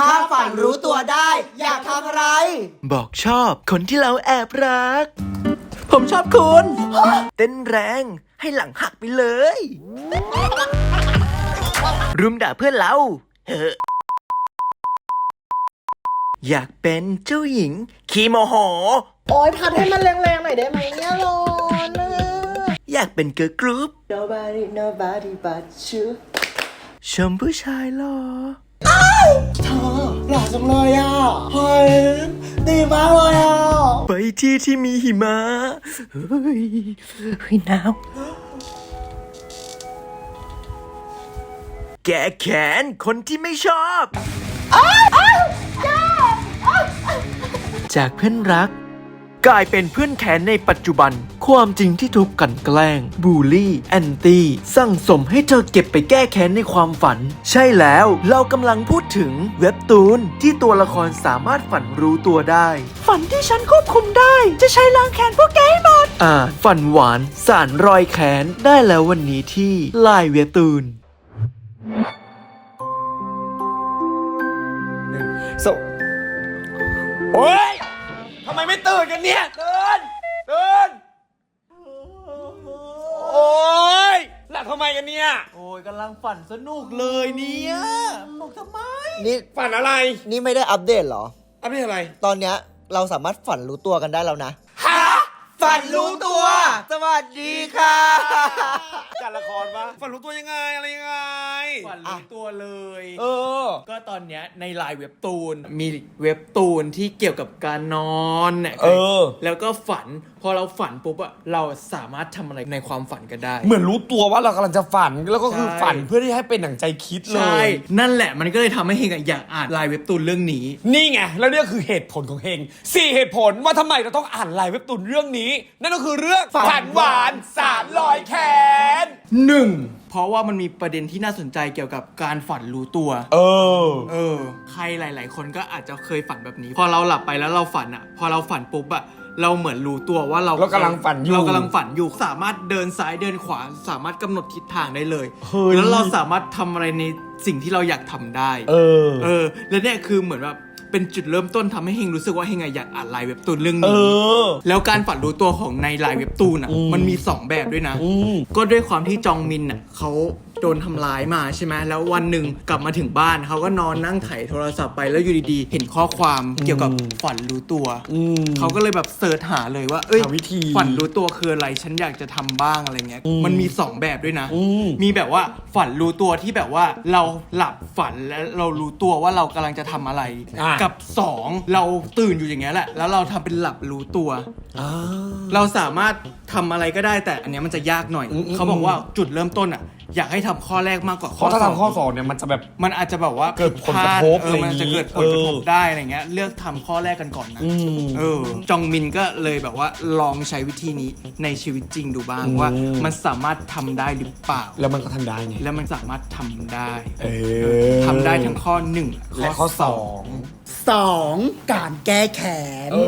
ถ้าฝันรู้ตัวได้ อยากทำอะไร บอกชอบคนที่เราแอบรัก ผมชอบคุณ เต้นแรงให้หลังหักไปเลย รุมด่าเพื่อนเราเฮ้ออยากเป็นเจ้าหญิง ขี้โมโห โอ้ยพัดให้มันแรงๆหน่อยได้ไหมเนี่ยร้อนนะ อยากเป็นเกิร์ลกรุ๊ป Nobody nobody but you ชมผู้ชายหรอ เธอ หล่อจังเลยอะเฮ้ยดีมากเลยอะไปที่ที่มีหิมะเฮ้ยเฮ้ยหนาวแก้แขนคนที่ไม่ชอบ จากเพื่อนรัก กลายเป็นเพื่อนแขนในปัจจุบัน ความจริงที่ทุกข์กลันแกล้ง บูลลี่ แอนตี้สั่งสมให้เธอเก็บไปแก้แค้นในความฝัน ใช่แล้วเรากำลังพูดถึงเว็บตูนที่ตัวละครสามารถฝันรู้ตัวได้ ฝันที่ฉันควบคุมได้ จะใช้ล้างแค้นพวกแกให้หมดอ่านฝันหวานสารรอยแค้นได้แล้ววันนี้ที่ไลน์เว็บตูนสุโอ้ยทำไมไม่ตื่นกันเนี่ย ตื่น ตื่น โอ้ยหลับทำไมกันเนี่ย โอ้ยกำลังฝันสนุกเลยเนี่ยบอกทำไม นี่ฝันอะไร นี่ไม่ได้อัปเดตเหรอ อันนี้อะไร ตอนเนี้ยเราสามารถฝันรู้ตัวกันได้แล้วนะฮะ ฝันรู้ตัว สวัสดีค่ะการละครปะฝันรู้ตัวยังไงอะไรยังไง ฝันรู้ตัวเลย เออ ก็ตอนเนี้ยในไลน์เว็บตูนมีเว็บตูนที่เกี่ยวกับการนอนเนี่ยเออ แล้วก็ฝันพอเราฝันปุ๊บอะเราสามารถทำอะไรในความฝันก็ได้ เหมือนรู้ตัวว่าเรากำลังจะฝันแล้วก็คือใช่ ฝันเพื่อที่ให้เป็นหนังใจคิดเลใช่ ย นั่นแหละมันก็เลยทำให้เฮงอะอยากอ่านไลน์เว็บตูนเรื่องนี้ นี่ไง แล้วเนี่ยคือเหตุผลของเฮงสี่เหตุผลว่าทำไมเราต้องอ่านลายเว็บตูนเรื่องนี้นั่นก็คือเรื่องฝันฝันหวานสารลอยแขนหนึ่งเพราะว่ามันมีประเด็นที่น่าสนใจเกี่ยวกับการฝันรู้ตัว เออ เออ ใครหลาย ๆ คนก็อาจจะเคยฝันแบบนี้ พอเราหลับไปแล้วเราฝันอะ พอเราฝันปุ๊บอะเราเหมือนรู้ตัวว่าเราเรากำลังฝันอยู่เรากำลังฝันอยู่สามารถเดินซ้ายเดินขวาสามารถกำหนดทิศทางได้เลยเฮ้ย แล้วเราสามารถทำอะไรในสิ่งที่เราอยากทำได้ เออ เออ แล้วเนี่ยคือเหมือนแบบ เป็นจุดเริ่มต้นทำให้เฮงรู้สึกว่าเฮงอะอยากอ่านไลน์เว็บตูนเรื่องเอนี้อแล้วการฝันรู้ตัวของในไลน์เว็บตูนอะอืมมันมี 2 แบบด้วยนะอืมก็ด้วยความที่จองมินอะเขา โดนทำร้ายมาใช่ไหมแล้ววันหนึ่งกลับมาถึงบ้านเขาก็นอนนั่งไถโทรศัพท์ไปแล้วอยู่ดีๆ เห็นข้อความเกี่ยวกับฝันรู้ตัวอืมเขาก็เลยแบบเสิร์ชหาเลยว่า เอ้ยหาวิธีฝันรู้ตัวคืออะไรฉันอยากจะทำบ้างอะไรเงี้ยอืมมันมี 2 แบบด้วยนะอืมมีแบบว่าฝันรู้ตัวที่แบบว่าเราหลับฝันแล้วเรารู้ตัวว่าเรากำลังจะทำอะไรอะกับ 2 เราตื่นอยู่อย่างเงี้ยแหละ แล้วเราทำเป็นหลับรู้ตัวอ่าเราสามารถทำอะไรก็ได้แต่อันเนี้ยมันจะยากหน่อยอืมอืมเขาบอกว่าจุดเริ่มต้นอะ อยากให้ทำข้อแรกมากกว่าเพข้อราะถ้าสองทำข้อสอบเนี่ยมันจะแบบ มันอาจจะแบบว่าเกิดผลกระทบผิดพลาดเออมันจะเกิดผลกระทบเออ ได้อะไรเงี้ย เลือกทำข้อแรกกันก่อนนะอืม เออ จองมินก็เลยแบบว่าลองใช้วิธีนี้ในชีวิตจริงดูบ้างอืม ว่า มันสามารถทำได้หรือเปล่า แล้วมันก็ทำได้ไงแล้วมันสามารถทำได้เออทำได้ทั้งข้อหนึ่งและข้อสอง สองการแก้แค้น เอ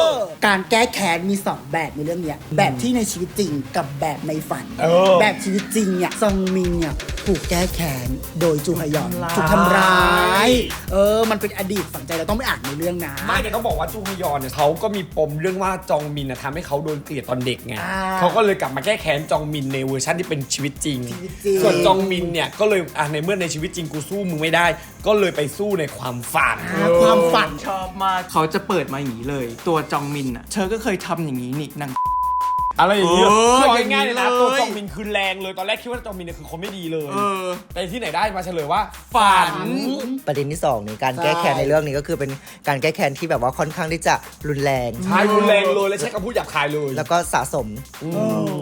อ การแก้แค้นมีสองแบบในเรื่องเนี้ยแบบที่ในชีวิตจริงกับแบบในฝัน เออ แบบชีวิตจริงเนี่ยซองมินเนี่ย ถูกแก้แค้นโดยจูฮยอนถูกทำร้าย เออ มันเป็นอดีตฝังใจเราต้องไปอ่านในเรื่องนะ ไม่แต่ต้องบอกว่าจูฮยอนเนี่ยเขาก็มีปมเรื่องว่าจองมินนะทำให้เขาโดนเกลียดตอนเด็กไงอ่าเขาก็เลยกลับมาแก้แค้นจองมินในเวอร์ชันที่เป็นชีวิตจริงชีวิตจริง ส่วนจองมินเนี่ยก็เลยอะในเมื่อในชีวิตจริงกูสู้มึงไม่ได้ ก็เลยไปสู้ในความฝันอ่าความฝันชอบมากเขาจะเปิดมาอย่างนี้เลย ตัวจองมินอะเธอก็เคยทำอย่างนี้นี่นาง อะไรอย่างเงี้ยเออคือเอาง่ายๆเลยนะอย่างนี้เลย ตัวจองมินคือแรงเลย ตอนแรกคิดว่าจองมินเนี่ยคือคนไม่ดีเลย เออ แต่ที่ไหนได้มาเฉลยว่า ฝัน ประเด็นที่สองในการแก้แค้นใช่ในเรื่องนี้ก็คือเป็นการแก้แค้นที่แบบว่าค่อนข้างที่จะรุนแรง ใช่รุนแรงเลยและใช้คำพูดหยาบคายเลย แล้วก็สะสม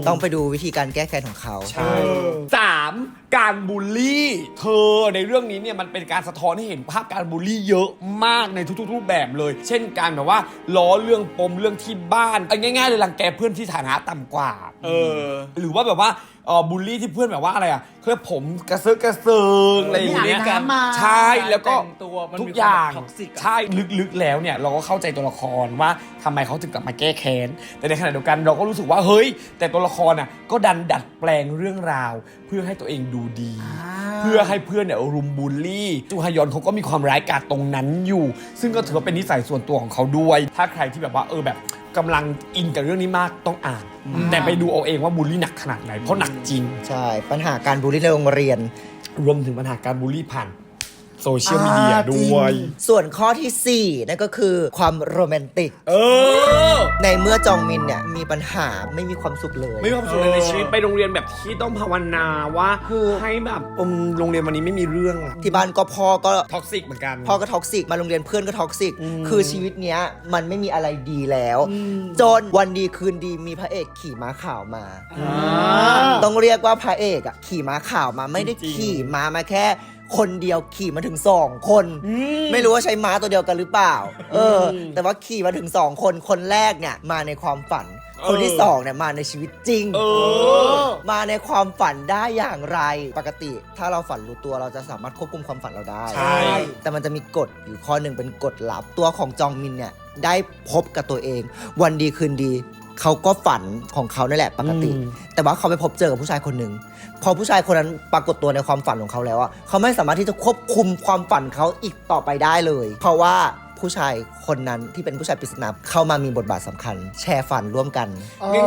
ต้องไปดูวิธีการแก้แค้นของเขา ใช่ สาม การบูลลี่ เธอในเรื่องนี้เนี่ยมันเป็นการสะท้อนให้เห็นภาพการบูลลี่เยอะมากในทุกๆรูปแบบเลย เช่นการแบบว่าล้อเรื่องปมเรื่องที่บ้านเอาง่ายๆเลยรังแกเพื่อนที่ฐานะต่ำกว่า เออ หรือว่าแบบว่าเออบูลลี่ที่เพื่อนแบบว่าอะไรอะเขาเรียกผมกระซึกกระเซิงอะไรอย่างเงี้ยไม่อาบน้ำมา ใช่แล้วก็แต่งตัวมันทุกมีอย่างความ toxic อะ ใช่ลึกๆแล้วเนี่ยเราก็เข้าใจตัวละครว่าทำไมเขาถึงกลับมาแก้แค้นแต่ในขณะเดียวกันเราก็รู้สึกว่าเฮ้ย แต่ตัวละครน่ะก็ดันดัดแปลงเรื่องราว เพื่อให้ตัวเองดูดี เพื่อให้เพื่อนเนี่ยรุมบูลลี่ จูฮยอนเขาก็มีความร้ายกาจตรงนั้นอยู่ ซึ่งก็ถือว่าเป็นนิสัยส่วนตัวของเขาด้วย ถ้าใครที่แบบว่าเออแบบกำลังอินกับเรื่องนี้มากต้องอ่าน แต่ไปดูเอาเองว่าบูลลี่หนักขนาดไหนเพราะหนักจริง ใช่ ปัญหาการบูลลี่ในโรงเรียน รวมถึงปัญหาการบูลลี่ผ่าน โซเชียลมีเดียด้วย ส่วนข้อทีสี่ 4 นั่นก็คือความโรแมนติก เออ ในเมื่อจองมินเนี่ย มีปัญหาไม่มีความสุขเลย ไม่มีความสุขเลยในชีวิตไปโรงเรียนแบบที่ต้องภาวนาว่าให้แบบอมโรงเรียนวันนี้ไม่มีเรื่องอะที่บ้านก็พ่อก็ท็อกซิกเหมือนกัน พ่อก็ท็อกซิกมาโรงเรียนเพื่อนก็ท็อกซิก คือชีวิตเนี้ย มันไม่มีอะไรดีแล้ว จนวันดีคืนดีมีพระเอกขี่ม้าขาวมา ต้องเรียกว่าพระเอกอะขี่ม้าขาวมาไม่ได้จริงๆขี่ม้ามาแค่ คนเดียวขี่มาถึงสองคน ไม่รู้ว่าใช้ม้าตัวเดียวกันหรือเปล่า เออ แต่ว่าขี่มาถึงสองคนคนแรกเนี่ยมาในความฝัน คนที่สองเนี่ยมาในชีวิตจริงเออมาในความฝันได้อย่างไร ปกติ ถ้าเราฝันรู้ตัวเราจะสามารถควบคุมความฝันเราได้ใช่แต่มันจะมีกฎอยู่ข้อหนึ่งเป็นกฎลับตัวของจองมินเนี่ยได้พบกับตัวเอง วันดีคืนดี เขาก็ฝันของเขานั่นแหละปกติอืมแต่ว่าเขาไปพบเจอกับผู้ชายคนหนึ่งพอผู้ชายคนนั้นปรากฏตัวในความฝันของเขาแล้วอะเขาไม่สามารถที่จะควบคุมความฝันเขาอีกต่อไปได้เลย เพราะว่า ผู้ชายคนนั้นที่เป็นผู้ชายปริศนาเข้ามามีบทบาทสำคัญ แชร์ฝันร่วมกัน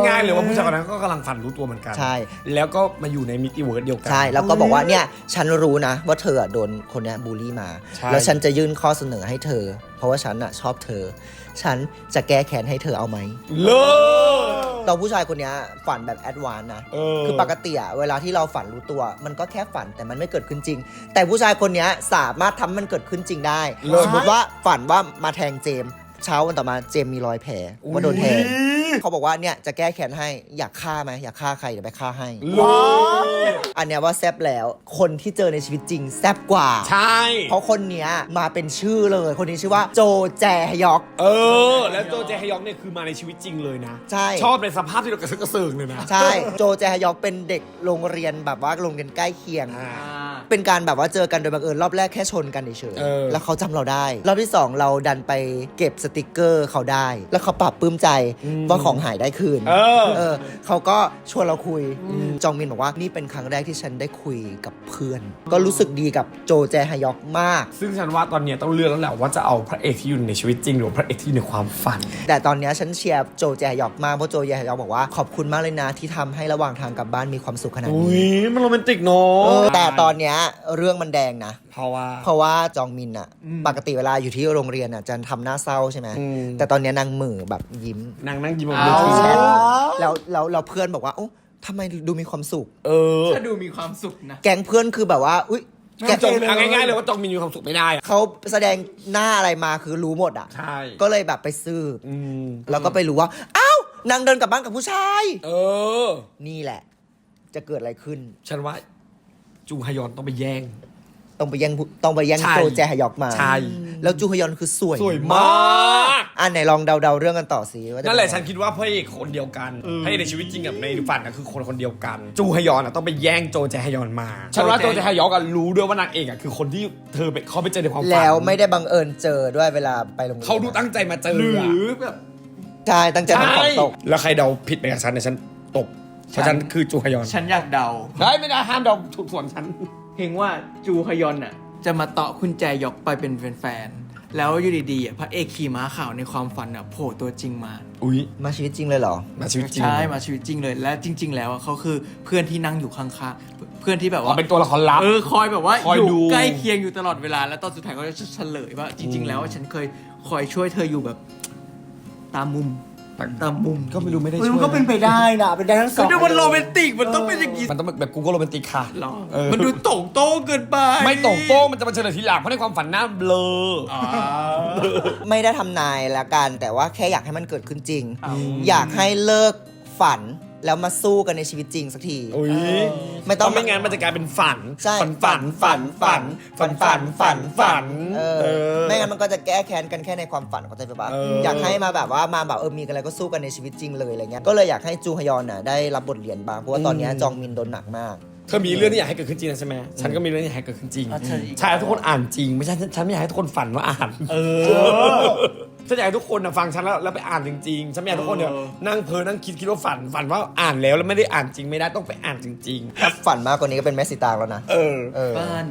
ง่ายๆเลยว่าผู้ชายคนนั้นก็กำลังฝันรู้ตัวเหมือนกัน ใช่ แล้วก็มาอยู่ในมิติเวิร์ดเดียวกั ใช่ แล้วก็บอกว่าเนี่ยฉันรู้นะ ว่าเธออะโดนคนเนี้ยบูลลี่มา ใช่ แล้วฉันจะยื่นข้อเสนอให้เธอ เพราะว่าฉันอะชอบเธอ ฉันจะแก้แค้นให้เธอเอาไหม เลิศ เราผู้ชายคนเนี้ยฝันแบบแอดวานซ์นะ เออ คือปกติอะเวลาที่เราฝันรู้ตัว มันก็แค่ฝันแต่มันไม่เกิดขึ้นจริง แต่ผู้ชายคนเนี้ยสามารถทำให้มันเกิดขึ้นจริงได้ เลิศ สมมติว่าฝันว่ามาแทงเจมส์เช้าวันต่อมาเจมส์มีรอยแผลว่าโดนแทงเขาบอกว่าเนี่ยจะแก้แค้นให้อยากฆ่าไหมอยากฆ่าใครเดี๋ยวไปฆ่าให้เลิศ อันเนี้ยว่าแซบแล้ว คนที่เจอในชีวิตจริงแซบกว่า ใช่ เพราะคนเนี้ยมาเป็นชื่อเลย คนนี้ชื่อว่าโจแจฮยอก เออ แล้วโจเจฮยอกเนี่ยคือมาในชีวิตจริงเลยนะ ใช่ ชอบในสภาพที่เรากระซึกกระเซิงเลยนะ ใช่ โจแจฮยอกเป็นเด็กโรงเรียนแบบว่าโรงเรียนใกล้เคียง อ่า เป็นการแบบว่าเจอกันโดยบังเอิญรอบแรกแค่ชนกันเฉยเออๆแล้วเขาจำเราได้ รอบที่สองเราดันไปเก็บสติกเกอร์เขาได้ แล้วเขาปรับปลื้มใจว่าของหายได้คืน เออ เออเขาก็ชวนเราคุย จองมินบอกว่านี่เป็นครั้งแรกที่ฉันได้คุยกับเพื่อน ก็รู้สึกดีกับโจแจฮยอกมาก ซึ่งฉันว่าตอนเนี้ยต้องเลือกแล้วแหละว่าจะเอาพระเอกที่อยู่ในชีวิตจริง หรือพระเอกที่อยู่ในความฝัน แต่ตอนเนี้ยฉันเชียร์โจแจฮยอกมากเพราะโจแจฮยอกบอกว่าขอบคุณมากเลยนะที่ทำให้ระหว่างทางกลับบ้านมีความสุขขนาดอุ้นี้ยมันโรแมนติกเนาเอะอแต่ตอนเนี้ยเรื่องมันแดงนะ เพราะว่า เพราะว่าจองมินอะปกติเวลาอยู่ที่โรงเรียนอะจะทำหน้าเศร้าใช่ไหมอืม แต่ตอนเนี้ยนางเหมือแบบยิ้ม นางนั่งยิ้มบนเอาเวทีแชแชททแล้วแล้วแล้วเพื่อนบอกว่าโอ้ ทำไมดูมีความสุข เออถ้าดูมีความสุขนะแก๊งเพื่อนคือแบบว่า อุ้ยแกจงเอาง่ายๆเลยว่าจงมีความสุขไม่ได้อะเขาแสดงหน้าอะไรมาคือรู้หมดอะ ใช่ก็เลยแบบไปสืบอืมแล้วก็ไปรู้ว่า อ้าวนางเดินกลับบ้านกับผู้ชาย เออ นี่แหละ จะเกิดอะไรขึ้น ฉันว่าจูฮยอนต้องไปแย่ง ต้องไปแย่งผู้ต้องไปแย่งใช่ โจแจฮยอกมา ใช่แล้วจูฮยอนคือสวยสวยมาก อะไหนลองเดาๆเรื่องกันต่อสิว่าจนั่นแหละเป็ฉันคิดว่าพระเอกคนเดียวกันพระเอกในชีวิตจริงกับในฝันนะคือคนคนเดียวกัน จูฮยอนอะต้องไปแย่งโจแจฮยอนมาฉันว่าโจแจฮยอนอะรู้ด้วยว่านางเอกอะคือคนที่เธอไปเขาไปเจอในความฝันแล้วไม่ได้บังเอิญเจอด้วยเวลาไปโรงเรียนเขาดูตั้งใจมาเจอหรือะอแบบ ใช่ตั้งใจทำของตก แล้วใครเดาผิดไปกับฉันเนี่ยฉันตบเพราะฉันคือจูฮยอนฉันอยากเดาเฮ้ยไม่ได้ห้ามเดาถูกส่วนฉัน เห็นว่าจูฮยอนอะ จะมาเตาะคุณแจยอกไปเป็นแฟนๆแล้วอยู่ดีๆอะพระเอกขี่ม้าขาวในความฝันอะโผล่ตัวจริงมา อุ้ยมาชีวิตจริงเลยเหรอ มาชีวิตจริงใช่มาชีวิตจริงเลย และจริง ๆ แล้วอะเขาคือเพื่อนที่นั่งอยู่ข้างๆเพื่อนที่แบบอ๋อว่า เป็นตัวละครลับ เออคอยแบบว่าคอยอยู่ดู ใกล้เคียงอยู่ตลอดเวลา แล้วตอนสุดท้ายก็จะเฉลยว่าจริง ๆ แล้วฉันเคยคอยช่วยเธออยู่แบบตามมุม ตามมุมก็ไม่รู้ไม่ได้เฮ้ยช่วยมันก็เป็นไปได้นะเป็นได้ทั้งสก็องดูมันโรแมนติกมันต้องเป็นอย่างงี้มันต้องแบบกูก็โรแมนติกค่ะหรอเออมันดูโต่งโต้งเกินไป ไม่ตรงโป้งมันจะมาเฉลยทีหลังเพราะในความฝันหน้าเบลอออ๋อไม่ได้ทำนายละกันแต่ว่าแค่อยากให้มันเกิดขึ้นจริงอืมอยากให้เลิกฝัน แล้วมาสู้กันในชีวิตจริงสักที อุ้ยไม่ต้องเพราะไม่งั้นมันจะกลายเป็นฝันใช่ ฝันฝันฝันฝันฝันฝันฝันฝันเออไม่งั้นมันก็จะแก้แค้นกันแค่ในความฝันเข้าใจปะเอออ อยากให้มาแบบว่ามาแบบเออมีอะไรก็สู้กันในชีวิตจริงเลยอะไรเงี้ยก็เลยอยากให้จูฮยอนน่ะได้รับบทเรียนบ้างเพราะว่าตอนเนี้ยจองมินโดนหนักมาก เธอมีเรื่องที่อยากให้เกิดขึ้นจริงนะใช่ไหมฉันก็มีเรื่องที่อยากให้เกิดขึ้นจริงอะเธออีก ใช่ทุกคนอ่านจริง ไม่ใช่ฉันฉันไม่อยากให้ทุกคนฝันว่าอ่าน เออ ฉันอยากให้ทุกคนนะฟังฉันแล้วแล้วไปอ่านจริงๆฉันไม่อยากให้ทุกคนเนี่ยเออ นั่งเพลอนั่งคิดคิดว่าฝันฝันว่าอ่านแล้วแล้วไม่ได้อ่านจริงไม่ได้ต้องไปอ่านจริง ถ้าฝันมากกว่านี้ก็เป็นแม่สีตางแล้วนะ ๆ เออ เออ บ้าน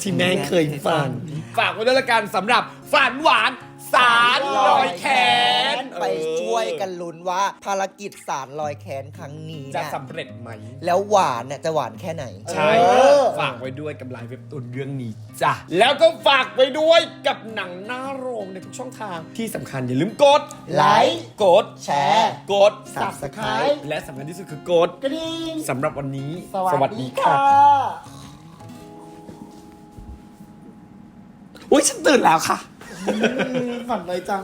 ที่แม่เคยฝัน ฝากไว้ด้วยละกันสำหรับฝันหวาน สารลอยแขนไปช่วยกันลุ้นว่าภารกิจสารลอยแค้นครั้งนี้จะเนี่ยสำเร็จไหม แล้วหวานเนี่ยจะหวานแค่ไหน ใช่เออ ฝากไว้ด้วยกับไลฟ์เว็บตูนเรื่องนี้จ้ะ แล้วก็ฝากไว้ด้วยกับหนังหน้าโรงในทุกช่องทางที่สำคัญอย่าลืมกดไลค์กดแชร์กด Subscribe และสำคัญที่สุดคือกดกระดิ่งสำหรับวันนี้ สวัสดีค่ะอุ้ยฉันตื่นแล้วค่ะ ฝันไปจัง